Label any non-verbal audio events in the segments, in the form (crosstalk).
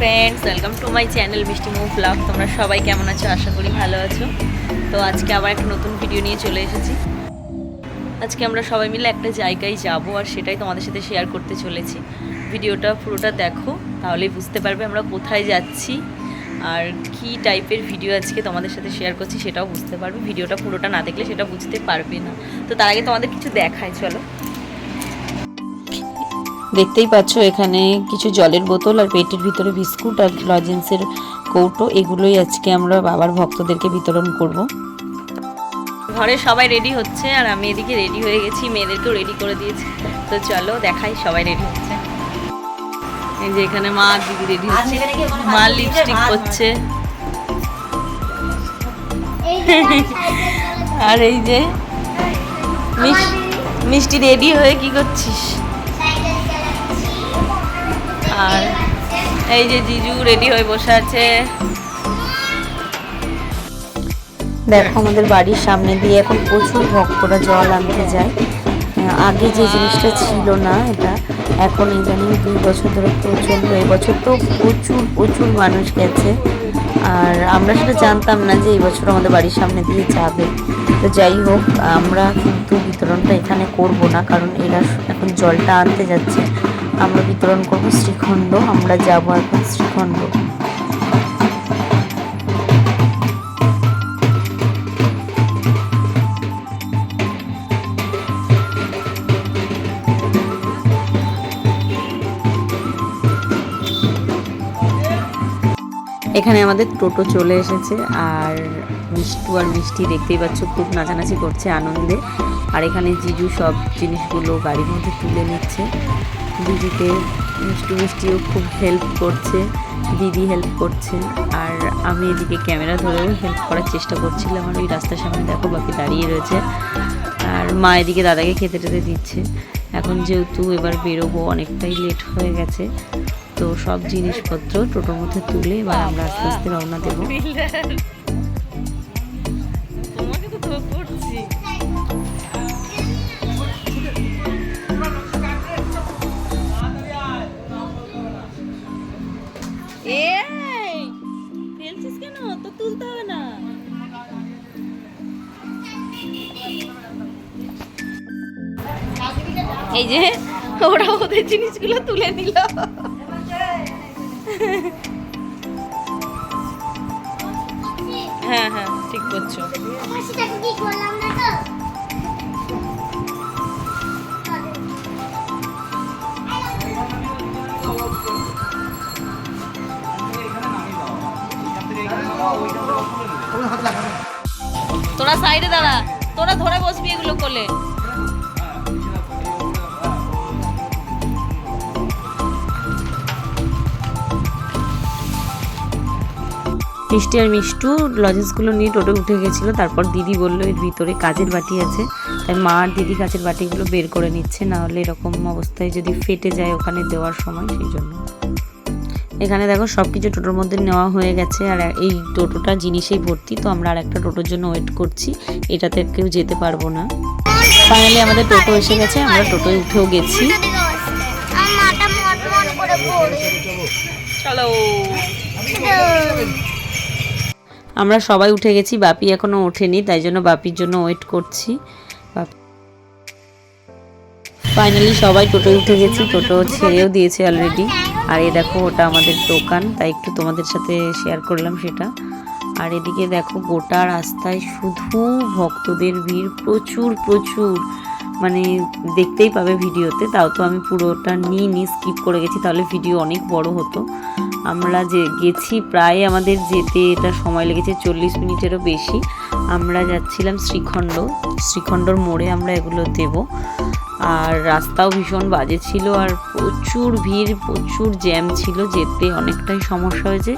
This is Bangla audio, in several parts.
Friends welcome to my channel Mishti move blog তোমরা সবাই কেমন আছো? আশা করি ভালো আছো। তো আজকে আবার একটা নতুন ভিডিও নিয়ে চলে এসেছি। আজকে আমরা সবাই মিলে একটা জায়গায় যাব আর সেটাই তোমাদের সাথে শেয়ার করতে চলেছি। ভিডিওটা পুরোটা দেখো, তাহলেই বুঝতে পারবে আমরা কোথায় যাচ্ছি আর কি টাইপের ভিডিও আজকে তোমাদের সাথে শেয়ার করছি সেটাও বুঝতে পারবে। ভিডিওটা পুরোটা না দেখলে সেটা বুঝতে পারবে না। তো তার আগে তোমাদের কিছু দেখায় চলো। দেখতেই পাচ্ছ এখানে কিছু জলের বোতল আর পেটের ভিতরে বিস্কুট আর লজেন্সের কৌটো এগুলোই আজকে আমরা বাবার ভক্তদেরকে বিতরণ করব। ঘরে সবাই রেডি হচ্ছে আর আমি এদিকে রেডি হয়ে গেছি মেয়েদেরকেও রেডি করে দিয়েছি। তো চলো দেখাই সবাই রেডি হচ্ছে। এই যে এখানে মা আর দিদি রেডি হচ্ছে। মা লিপস্টিক করছে। (laughs) আর এই যে মিস- মিষ্টি রেডি হয়ে কি করছিস? আর এই যে জিজু রেডি হয়ে বসে আছে। দেখো আমাদের বাড়ির সামনে দিয়ে এখন প্রচুর ভক্তরা জল আনতে যায়। আগে যে জিনিসটা ছিল না এটা এখন এই ইদানিং দুই বছর ধরে প্রচণ্ড এবছর তো প্রচুর প্রচুর মানুষ গেছে। আর আমরা সেটা জানতাম না যে এই বছর আমাদের বাড়ির সামনে দিয়ে যাবে। তো যাই হোক আমরা কিন্তু বিতরণটা এখানে করব না কারণ এরা এখন জলটা আনতে যাচ্ছে। আমরা বিতরণ করব শ্রীখণ্ড, আমরা যাব এখন শ্রীখণ্ড। এখানে আমাদের টোটো চলে এসেছে, আর মিষ্টু আর মিষ্টি দেখতেই পাচ্ছ খুব নাচানাচি করছে আনন্দে। আর এখানে জিজু সব জিনিসগুলো গাড়ির মধ্যে তুলে নিচ্ছে। দিদিকে মিষ্টু মিষ্টিও খুব হেল্প করছে, দিদি হেল্প করছে। আর আমি এদিকে ক্যামেরা ধরেও হেল্প করার চেষ্টা করছিলাম। আর ওই রাস্তার সামনে দেখো বাকি দাঁড়িয়ে রয়েছে। আর মা এদিকে দাদাকে খেতে টেতে দিচ্ছে। এখন যেহেতু এবার বেরোবো, অনেকটাই লেট হয়ে গেছে। তো সব জিনিসপত্র টোটোর মধ্যে তুলে এবার আমরা আস্তে আস্তে রওনা দেবো। তোমাকে তো এই যে ওরা ওদের জিনিসগুলো তুলে নিল। হ্যাঁ হ্যাঁ ঠিক করছ তোরা সাইডে দাঁড়া। তোরা ধরে বসবি এগুলো করলে মিষ্টি আর মিষ্টু লজেন্সগুলো নিয়ে টোটো উঠে গেছিল, তারপর দিদি বলল, এর ভিতরে কাজের বাটি আছে। তাই মা আর দিদি কাজের বাটিগুলো বের করে নিচ্ছে, না হলে এরকম অবস্থায় যদি ফেটে যায় ওখানে দেওয়ার সময়, সেই জন্য। এখানে দেখো সব কিছু টোটোর মধ্যে নেওয়া হয়ে গেছে আর এই টোটোটা জিনিসেই ভর্তি তো আমরা আর একটা টোটোর জন্য ওয়েট করছি এটাতে কেউ যেতে পারব না। ফাইনালি আমাদের টোটো এসে গেছে আমরা টোটোয় উঠেও গেছি। চলো। আমরা সবাই উঠে গেছি বাপি এখনও ওঠেনি তাই জন্য বাপির জন্য ওয়েট করছি। ফাইনালি সবাই টোটোয় উঠে গেছি টোটো ছেড়েও দিয়েছে অলরেডি আর এ দেখো, ওটা আমাদের দোকান, তাই একটু তোমাদের সাথে শেয়ার করলাম সেটা। আর এদিকে দেখো, গোটা রাস্তায় শুধু ভক্তদের ভিড়, প্রচুর প্রচুর। মানে দেখতেই পাবে ভিডিওতে, তাও তো আমি পুরোটা নিই নি স্কিপ করে গেছি, তাহলে ভিডিও অনেক বড় হতো। আমরা যে গেছি প্রায় আমাদের যেতে এটা সময় লেগেছে চল্লিশ মিনিটেরও বেশি। আমরা যাচ্ছিলাম শ্রীখণ্ড, শ্রীখণ্ডর মোড়ে আমরা এগুলো দেব। আর রাস্তাও ভীষণ বাজে ছিল আর প্রচুর ভিড়, প্রচুর জ্যাম ছিল, যেতে অনেকটাই সমস্যা হয়েছে।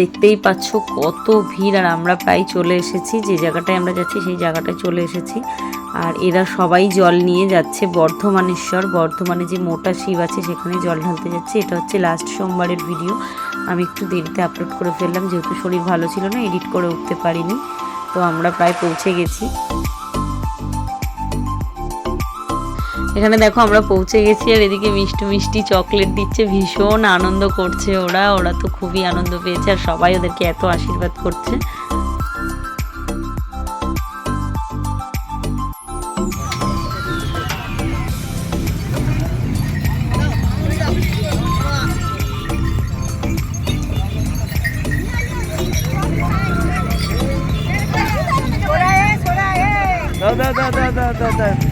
দেখতেই পাচ্ছ কত ভিড়। আর আমরা প্রায় চলে এসেছি, যে জায়গাটায় আমরা যাচ্ছি সেই জায়গাটায় চলে এসেছি। আর এরা সবাই জল নিয়ে যাচ্ছে, বর্ধমানেশ্বর। বর্ধমানে যে মোটা শিব আছে, সেখানে জল ঢালতে যাচ্ছে। এটা হচ্ছে লাস্ট সোমবারের ভিডিও আমি একটু দেরিতে আপলোড করে ফেললাম, যেহেতু শরীর ভালো ছিল না এডিট করে উঠতে পারিনি। তো আমরা প্রায় পৌঁছে গেছি। এখানে দেখো আমরা পৌঁছে গেছি আর এদিকে মিষ্টি মিষ্টি চকলেট দিচ্ছে, ভীষণ আনন্দ করছে ওরা ওরা তো খুবই আনন্দ পেয়েছে আর সবাই ওদেরকে এত আশীর্বাদ করছে।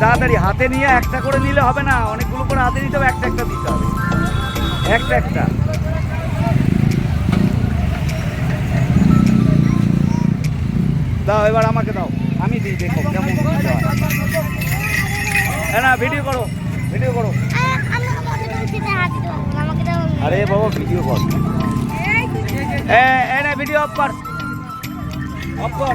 তাড়াতাড়ি হাতে নিয়ে একটা করে নিলে হবে না, অনেকগুলো করে হাতে নিতে হবে, একটা একটা দিতে হবে। একটা একটা। দাও, এবার আমাকে দাও। আমি দিই, দেখো কেমন হ্যাঁ। না ভিডিও করো ভিডিও করো। আরে বাবা ভিডিও কর। না ভিডিও অফ কর। অফ কর।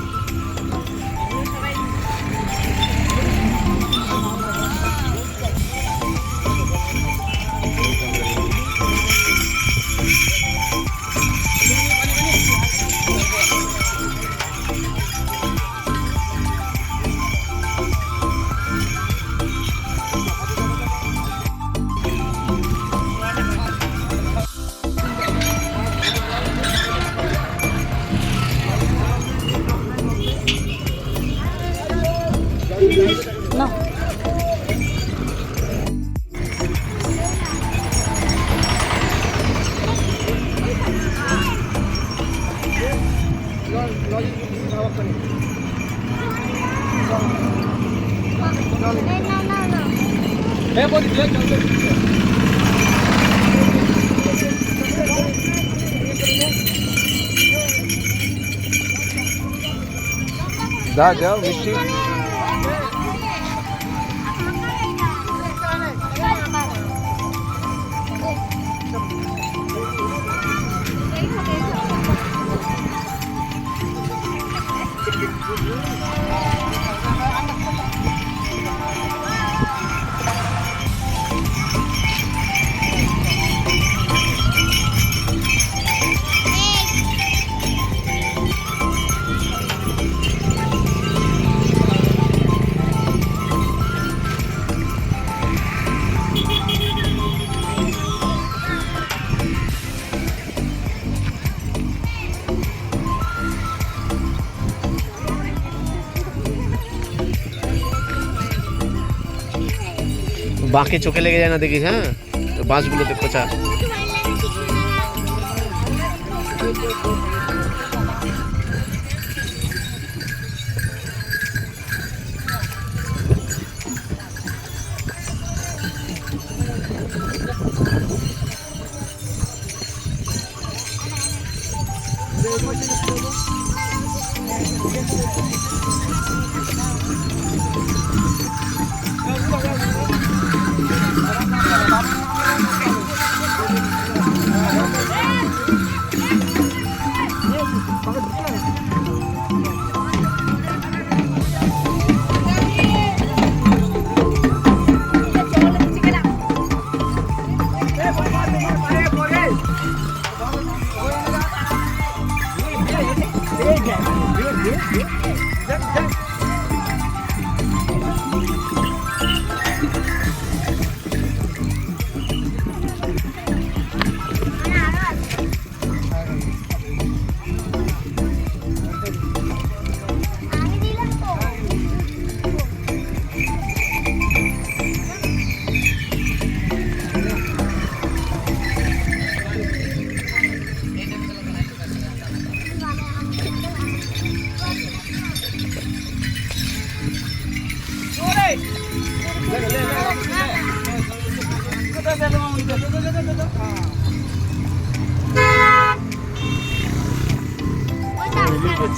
না দাও দাও মিষ্টি বাঁকে চোখে লেগে যায় না দেখিস হ্যাঁ? বাঁশগুলোতে খোঁচা।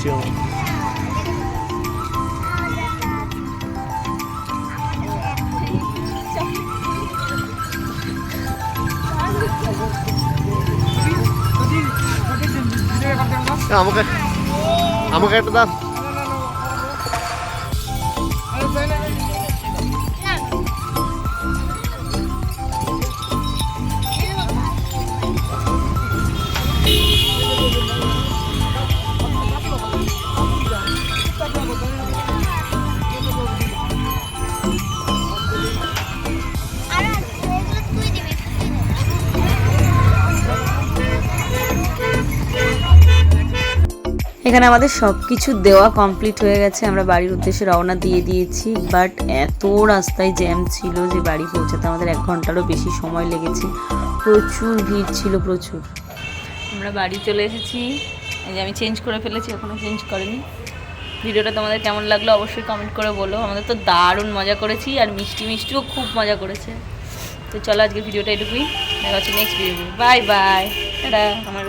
Kamu আমাকে আমাকে একটা দাও Thank. এখানে আমাদের সব কিছু দেওয়া কমপ্লিট হয়ে গেছে। আমরা বাড়ির উদ্দেশ্যে রওনা দিয়ে দিয়েছি বাট এত রাস্তায় জ্যাম ছিল যে বাড়ি পৌঁছাতে আমাদের এক ঘন্টারও বেশি সময় লেগেছে। প্রচুর ভিড় ছিল, প্রচুর। আমরা বাড়ি চলে এসেছি। এই যে আমি চেঞ্জ করে ফেলেছি এখনও চেঞ্জ করিনি। ভিডিওটা তোমাদের কেমন লাগল অবশ্যই কমেন্ট করে বলো। আমাদের তো দারুণ মজা করেছি আর মিষ্টি মিষ্টিও খুব মজা করেছে। তো চলো আজকে ভিডিওটা এটুকুই। দেখা হচ্ছে next video bye bye tata. আমার